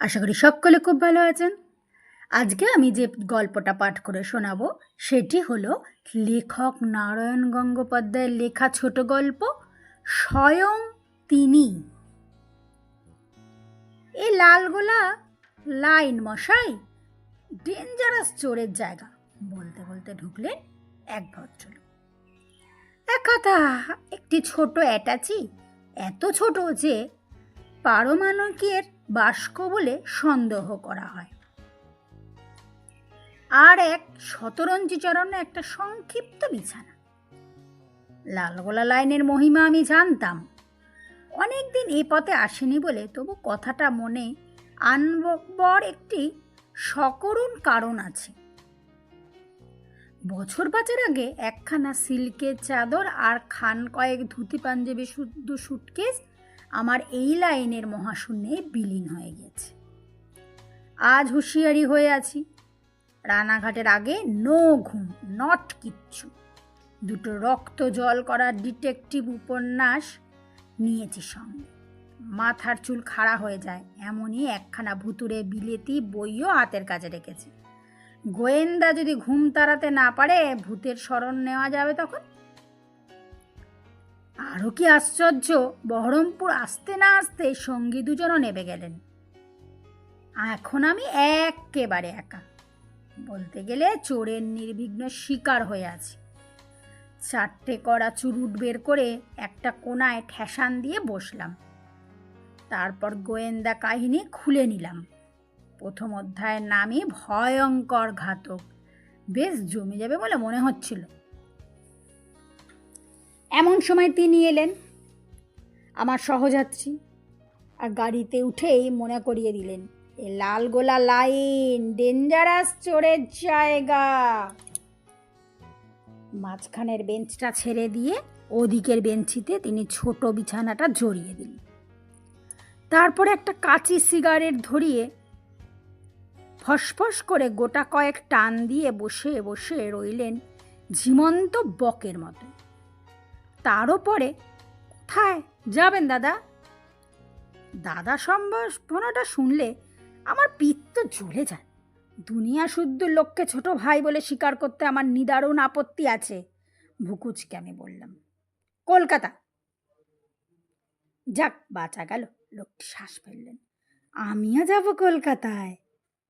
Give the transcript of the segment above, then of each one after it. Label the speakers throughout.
Speaker 1: আশা করি সকলে খুব ভালো আছেন। আজকে আমি যে গল্পটা পাঠ করে শোনাবো, সেটি হলো লেখক নারায়ণ গঙ্গোপাধ্যায়ের লেখা ছোট গল্প, স্বয়ং তিনি। এই লালগোলা, লাইন মশাই ডেঞ্জারাস চোরের জায়গা, বলতে বলতে ঢুকলেন এক ভদ্রলোক। এক কথা, একটি ছোট অ্যাটাচি, এত ছোট যে পারমাণবিকের বাস্ক বলে সন্দেহ করা হয়। আর এক শতরঞ্জি চরণে একটা সংক্ষিপ্ত বিছানা। লালগোলা লাইনের মহিমা আমি জানতাম। অনেকদিন এ পথে আসেনি বলে তবু কথাটা মনে আনবর একটি সকরুণ কারণ আছে। বছর পাঁচের আগে একখানা সিল্কের চাদর আর খান কয়েক ধুতি পাঞ্জাবি শুদ্ধ সুটকেস আমার এই লাইনের মহাশূন্যে বিলীন হয়ে গেছে। আজ হুঁশিয়ারি হয়ে আছি। রানাঘাটের আগে নো ঘুম, নট কিচ্ছু। দুটো রক্ত জল করা ডিটেকটিভ উপন্যাস নিয়েছি সঙ্গে। মাথার চুল খাড়া হয়ে যায়, এমনই একখানা ভুতুরে বিলেতি বইও হাতের কাছে রেখেছি। গোয়েন্দা যদি ঘুম তাড়াতে না পারে, ভূতের স্মরণ নেওয়া যাবে তখন? আরও কি আশ্চর্য, বহরমপুর আসতে না আসতে সঙ্গী দুজনও নেবে গেলেন। এখন আমি একেবারে একা। বলতে গেলে চোরের নির্বিঘ্ন শিকার হয়ে আছি। চারটে করা চুরুট বের করে একটা কোনায় ঠেসান দিয়ে বসলাম। তারপর গোয়েন্দা কাহিনী খুলে নিলাম। প্রথম অধ্যায়ের নামই ভয়ঙ্কর ঘাতক। বেশ জমে যাবে বলে মনে হচ্ছিল। এমন সময় তিনি এলেন। আমার সহযাত্রী। আর গাড়িতে উঠেই মনে করিয়ে দিলেন, এ লালগোলা লাইন, ডেঞ্জারাস চোরের জায়গা। মাঝখানের বেঞ্চটা ছেড়ে দিয়ে ওদিকের বেঞ্চিতে তিনি ছোট বিছানাটা জড়িয়ে দিলেন। তারপরে একটা কাঁচি সিগারেট ধরিয়ে ফসফস করে গোটা কয়েক টান দিয়ে বসে বসে রইলেন ঝিমন্ত বকের মতো তারও পরে কোথায় যাবেন, দাদা? দাদা সম্ভাষণাটা শুনলে আমার পিত্ত জ্বলে যায়। দুনিয়া শুদ্ধ লোককে ছোট ভাই বলে স্বীকার করতে আমার নিদারুণ আপত্তি আছে, ভুকুচকে আমি বললাম। কলকাতা। যাক, বাঁচা গেল, লোকটি শ্বাস ফেললেন। আমিও যাব কলকাতায়।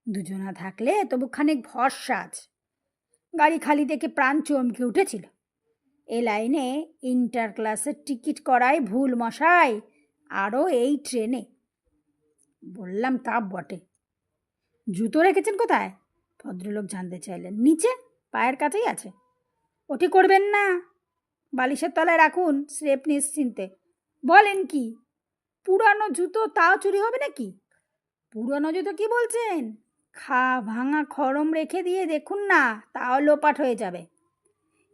Speaker 1: দুজনা থাকলে তবু খানিক ভরসা আছে। গাড়ি খালি দেখে প্রাণ চমকে উঠেছিল। এ লাইনে ইন্টার ক্লাসের টিকিট করাই ভুল মশাই, আরও এই ট্রেনে। বললাম, তা বটে। জুতো রেখেছেন কোথায়? ভদ্রলোক জানতে চাইলেন। নিচে, পায়ের কাছেই আছে। ওটি করবেন না। বালিশের তলায় রাখুন স্রেপ নিশ্চিন্তে। বলেন কি, পুরানো জুতো তাও চুরি হবে নাকি? পুরানো জুতো কি বলছেন? খা ভাঙা খরম রেখে দিয়ে দেখুন না, তাও লোপাট হয়ে যাবে।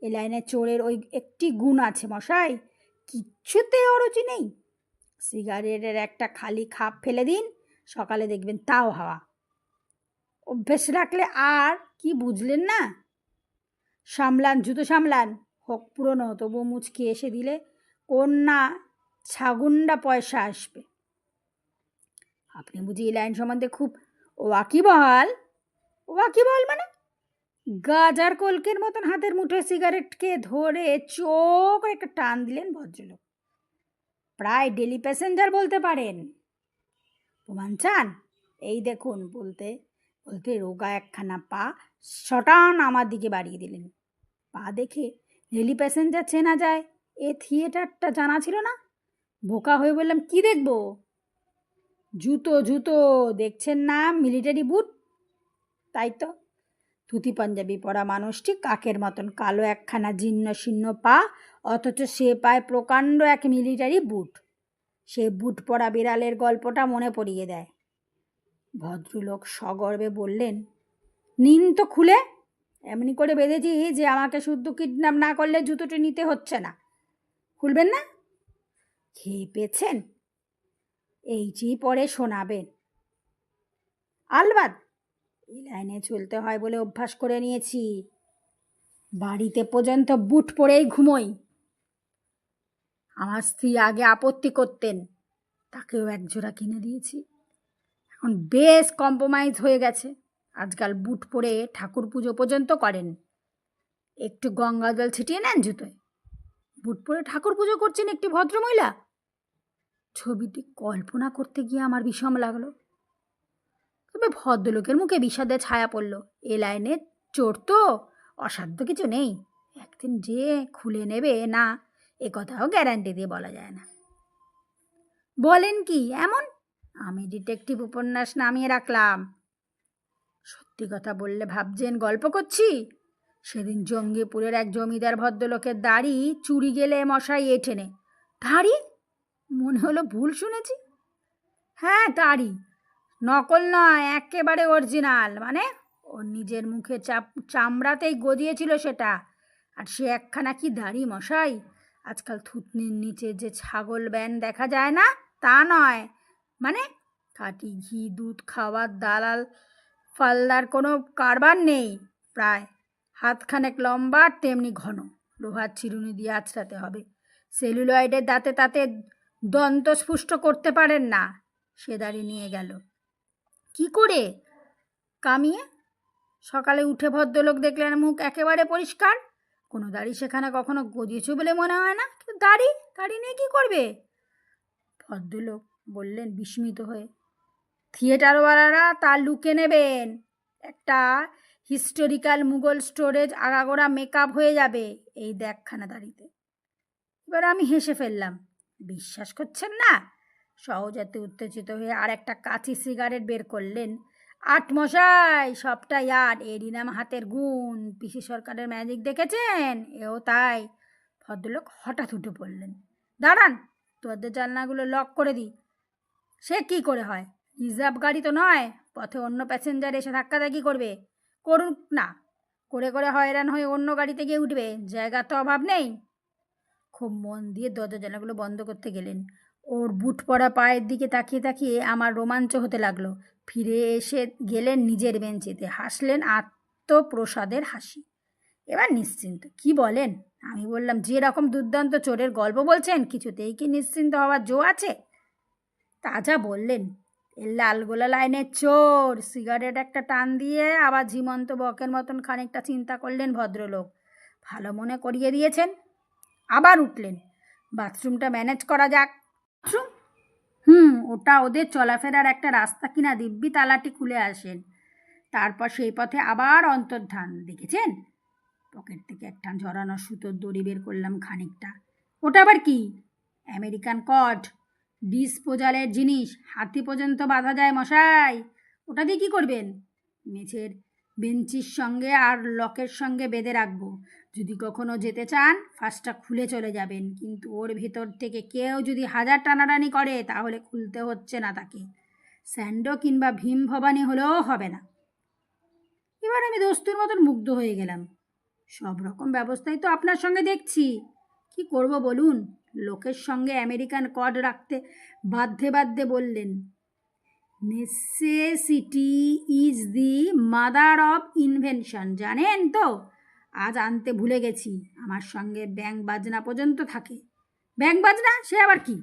Speaker 1: এ লাইনে চোরের ওই একটি গুণ আছে মশাই, কিচ্ছুতে অরুচি নেই। সিগারেটের একটা খালি খাপ ফেলে দিন, সকালে দেখবেন তাও হাওয়া। অভ্যেস রাখলে আর কি বুঝলেন না? সামলান, জুতো সামলান, হোক পুরনো তবু মুচকি এসে দিলে কোন না ছাগুন্ডা পয়সা আসবে। আপনি বুঝি এই লাইন সম্বন্ধে খুব ওয়াকিবহাল? ওয়াকিবহাল মানে গাজার কলকের মতন হাতের মুঠোয় সিগারেটকে ধরে চোখ একটা টান দিলেন ভদ্রলোক। প্রায় ডেলি প্যাসেঞ্জার বলতে পারেন। প্রমাণ চান? এই দেখুন বলতে বলতে রোগা একখানা পা শটান আমার দিকে বাড়িয়ে দিলেন। পা দেখে ডেলি প্যাসেঞ্জার চেনা যায়। এ থিয়েটারটা জানা ছিল না? বোকা হয়ে বললাম, কি দেখব? জুতো জুতো, দেখছেন না মিলিটারি বুট তাই তো ধুতি পাঞ্জাবি পরা মানুষটি কাকের মতন? কালো একখানা জীর্ণ শীর্ণ পা, অথচ সে পায় প্রকাণ্ড এক মিলিটারি বুট সে বুট পরা বিড়ালের গল্পটা মনে পড়িয়ে দেয়। ভদ্রলোক সগর্বে বললেন, নিন তো খুলে। এমনি করে বেঁধেছি যে আমাকে শুদ্ধ কিডন্যাপ না করলে জুতোটি নিতে হচ্ছে না। খুলবেন না? খেয়ে পেয়েছেন? এইটি পরে শোনাবেন। আলবাদ এই লাইনে চলতে হয় বলে অভ্যাস করে নিয়েছি। বাড়িতে পর্যন্ত বুট পরেই ঘুমোই। আমার স্ত্রী আগে আপত্তি করতেন, তাকেও এক জোড়া কিনে দিয়েছি। এখন বেশ কম্প্রোমাইজ হয়ে গেছে। আজকাল বুট পরে ঠাকুর পুজো পর্যন্ত করেন। একটু গঙ্গা জল ছিটিয়ে নেন জুতোয়। বুট পরে ঠাকুর পুজো করছেন একটি ভদ্রমহিলা। ছবিটি কল্পনা করতে গিয়ে আমার বিষম লাগল। তবে ভদ্রলোকের মুখে বিষাদে ছায়া পড়ল। এ লাইনে চোর তো, অসাধ্য কিছু নেই। একদিন যে খুলে নেবে, না, এ কথাও গ্যারান্টি দিয়ে বলা যায় না। বলেন কি, এমন? আমি ডিটেকটিভ উপন্যাস নামিয়ে রাখলাম। সত্যি কথা বললে ভাবছেন গল্প করছি? সেদিন জঙ্গিপুরের এক জমিদার ভদ্রলোকের দাড়ি চুরি গেলে মশাই এ টেনে দাড়ি? মনে হলো ভুল শুনেছি। হ্যাঁ দাড়ি। নকল নয়, একেবারে অরিজিনাল মানে ওর নিজের মুখে চাপ, চামড়াতেই গজিয়েছিল সেটা। আর সে একখানা কি দাড়ি মশাই? আজকাল থুতনির নিচে যে ছাগল ব্যান দেখা যায় না, তা নয়। মানে খাঁটি ঘি, দুধ খাওয়ার দালাল, ফালদার কোনো কারবার নেই প্রায়। হাতখানেক লম্বা, তেমনি ঘন। লোহার চিরুনি দিয়ে আছড়াতে হবে। সেলুলয়েডের দাঁতে তাতে দন্ত স্পুষ্ট করতে পারেন না। সে দাড়ি নিয়ে গেল। কি করে? কামিয়ে? সকালে উঠে ভদ্রলোক দেখলেন মুখ একেবারে পরিষ্কার। কোনো দাড়ি সেখানে কখনো গজিয়েছে বলে মনে হয় না? কিন্তু দাড়ি? দাড়ি নিয়ে কী করবে? ভদ্রলোক বললেন বিস্মিত হয়ে থিয়েটারওয়ালারা তা লুকে নেবেন। একটা হিস্টোরিক্যাল মুঘল স্টোরেজ আগাগোড়া মেকআপ হয়ে যাবে এই দেখখানা দাড়িতে। এবার আমি হেসে ফেললাম, বিশ্বাস করছেন না? সহজাতে উত্তেজিত হয়ে আর একটা কাঁচি সিগারেট বের করলেন। আট মশাই, সবটাই আট। এরই নাম হাতের গুণ। পিসি সরকারের ম্যাজিক দেখেছেন? এও তাই। ভদ্রলোক হঠাৎ উঠে পড়লেন। দাঁড়ান, তোদের জানলাগুলো লক করে দিই। সে কি করে হয়? রিজার্ভ গাড়ি তো নয়। পথে অন্য প্যাসেঞ্জার এসে ধাক্কাধাক্কি করবে। করুন, না। করে করে হয়রান হয়ে অন্য গাড়িতে গিয়ে উঠবে। জায়গার তো অভাব নেই। খুব মন দিয়ে দরজা জানাগুলো বন্ধ করতে গেলেন। ওর বুট পরা পায়ের দিকে তাকিয়ে তাকিয়ে আমার রোমাঞ্চ হতে লাগল। ফিরে এসে গেলেন নিজের বেঞ্চিতে, হাসলেন আত্মপ্রসাদের হাসি। এবার নিশ্চিন্ত, কি বলেন? আমি বললাম, যে রকম দুর্দান্ত চোরের গল্প বলছেন, কিছুতেই কি নিশ্চিন্ত হওয়ার জো আছে? তাজা বললেন, এর লালগোলা লাইনের চোর, সিগারেট একটা টান দিয়ে আবার ঝিমন্ত বকের মতন খানিকটা চিন্তা করলেন ভদ্রলোক। ভালো মনে করিয়ে দিয়েছেন। আবার উঠলেন, বাথরুমটা ম্যানেজ করা যাক। হুম, ওটা ওদের চলাফেরার একটা রাস্তা কিনা দিব্যি তালাটি খুলে আসেন। তারপর সেই পথে আবার অন্তর্ধান, দেখেছেন? পকেট থেকে একটা ঝরানো সুতোর দড়ি বের করলাম খানিকটা। ওটা আবার কি? আমেরিকান কট, ডিসপোজালের জিনিস, হাতি পর্যন্ত বাঁধা যায় মশাই। ওটা দিয়ে কী করবেন? মেঝের বেঞ্চির সঙ্গে আর লকের সঙ্গে বেঁধে রাখব। যদি কখনো যেতে চান ফার্স্টটা খুলে চলে যাবেন। কিন্তু ওর ভেতর থেকে কেউ যদি হাজার টানাটানি করে, তাহলে খুলতে হচ্ছে না তাকে। স্যান্ডো কিংবা ভীম ভবানী হলেও হবে না। এবার আমি দোস্তুর মতন মুগ্ধ হয়ে গেলাম। সব রকম ব্যবস্থাই তো আপনার সঙ্গে দেখছি। কি করব বলুন? লোকের সঙ্গে আমেরিকান কড রাখতে বাধ্যে বাধ্যে বললেন। Necessity is the mother of invention জানেন তো? আজ আনতে ভুলে গেছি, আমার সঙ্গে ব্যাংক বাজনা পর্যন্ত থাকে। ব্যাংক বাজনা? সে আবার কি?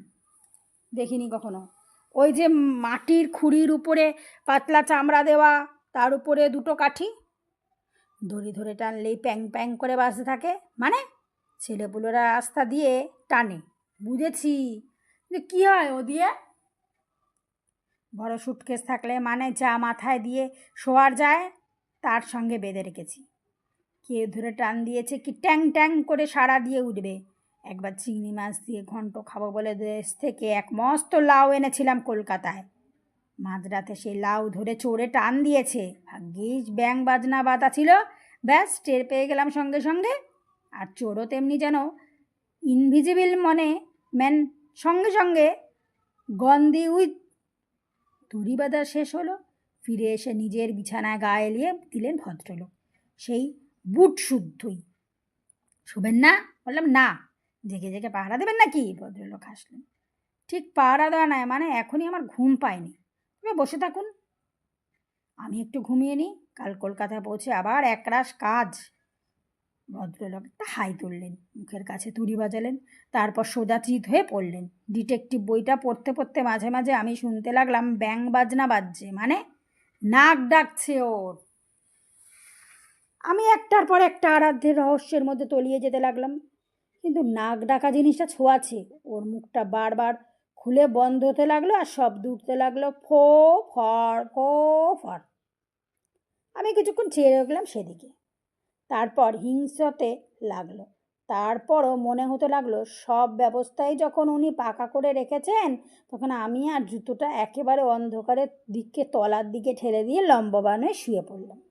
Speaker 1: দেখিনি কখনো। ওই যে মাটির খুঁড়ির উপরে পাতলা চামড়া দেওয়া, তার উপরে দুটো কাঠি। দড়ি ধরে টানলেই প্যাং প্যাং করে বাজতে থাকে। মানে ছেলেপুলেরা রাস্তা দিয়ে টানে। বুঝেছি। যে কী হয় ও দিয়ে? বড় সুটকেস থাকলে মানে যা মাথায় দিয়ে শোয়ার যায়, তার সঙ্গে বেঁধে রেখেছি। কেউ ধরে টান দিয়েছে কি ট্যাং ট্যাং করে সাড়া দিয়ে উঠবে। একবার চিংড়ি মাছ দিয়ে ঘন্ট খাব বলে দেশ থেকে এক মস্ত লাউ এনেছিলাম কলকাতায়। মাঝরাতে সেই লাউ ধরে চোরে টান দিয়েছে। ভাগ্যিস ব্যাং বাজনা বাতা ছিল। ব্যাস, টের পেয়ে গেলাম সঙ্গে সঙ্গে। আর চোরও তেমনি যেন ইনভিজিবল মনে, ম্যান সঙ্গে সঙ্গে গন্দি উইথ দড়ি বাঁধা শেষ হলো, ফিরে এসে নিজের বিছানায় গা এলিয়ে দিলেন ভদ্রলোক। সেই বুট শুদ্ধই। শুবেন না? বললাম, না। জেগে জেগে পাহারা দেবেন নাকি? ভদ্রলোক হাসলেন। ঠিক পাহারা দেওয়া নয় মানে এখনই আমার ঘুম পায়নি। তবে বসে থাকুন। আমি একটু ঘুমিয়ে নিই। কাল কলকাতায় পৌঁছে আবার একরাশ কাজ ভদ্রলোক একটা হাই তুললেন, মুখের কাছে তুড়ি বাজালেন, তারপর সোজা চিত হয়ে পড়লেন। ডিটেকটিভ বইটা পড়তে পড়তে মাঝে মাঝে আমি শুনতে লাগলাম, ব্যাং বাজনা বাজছে মানে নাক ডাকছে ওর। আমি একটার পর একটা আরাধ্যের রহস্যের মধ্যে তলিয়ে যেতে লাগলাম, কিন্তু নাক ডাকা জিনিসটা ছোঁয়াছে। ওর মুখটা বারবার খুলে বন্ধ হতে লাগল আর শব্দ উঠতে লাগল, ফো, ফর ফো, ফর। আমি কিছুক্ষণ চেয়ে রাখলাম সেদিকে। তারপর হিংসতে লাগল। তারপরও মনে হতে লাগল, সব ব্যবস্থাই যখন উনি পাকা করে রেখেছেন, তখন আমি আর জুতোটা একেবারে অন্ধকারের দিকে তলার দিকে ঠেলে দিয়ে হয়ে শুয়ে পড়লাম।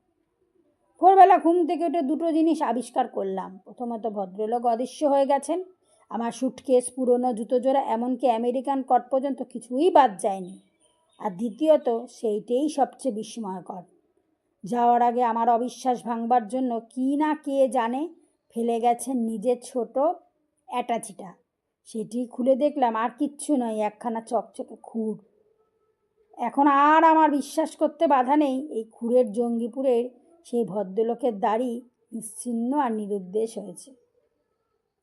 Speaker 1: ভোরবেলা ঘুম থেকে উঠে দুটো জিনিস আবিষ্কার করলাম। প্রথমত ভদ্রলোক অদৃশ্য হয়ে গেছেন। আমার সুটকেস, পুরনো জুতো জোড়া, এমনকি আমেরিকান কট পর্যন্ত কিছুই বাদ যায়নি। আর দ্বিতীয়ত, সেইটাই সবচেয়ে বিস্ময়কর। যাওয়ার আগে আমার অবিশ্বাস ভাঙবার জন্য কি না কে জানে ফেলে গেছেন নিজের ছোট অ্যাটাচিটা। সেটি খুলে দেখলাম আর কিচ্ছু নয়, একখানা চকচকে খুর। এখন আর আমার বিশ্বাস করতে বাধা নেই, এই খুরের জঙ্গিপুরের সেই ভদ্রলোকের দাড়ি নিশ্চিহ্ন আর নিরুদ্দেশ হয়েছে।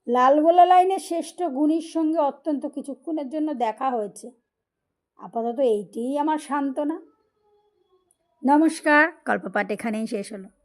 Speaker 1: লালগোলা লাইনের শ্রেষ্ঠ গুণীর সঙ্গে অত্যন্ত কিছুক্ষণের জন্য দেখা হয়েছে। আপাতত এইটিই আমার সান্ত্বনা। নমস্কার গল্পপাঠ এখানেই শেষ হলো।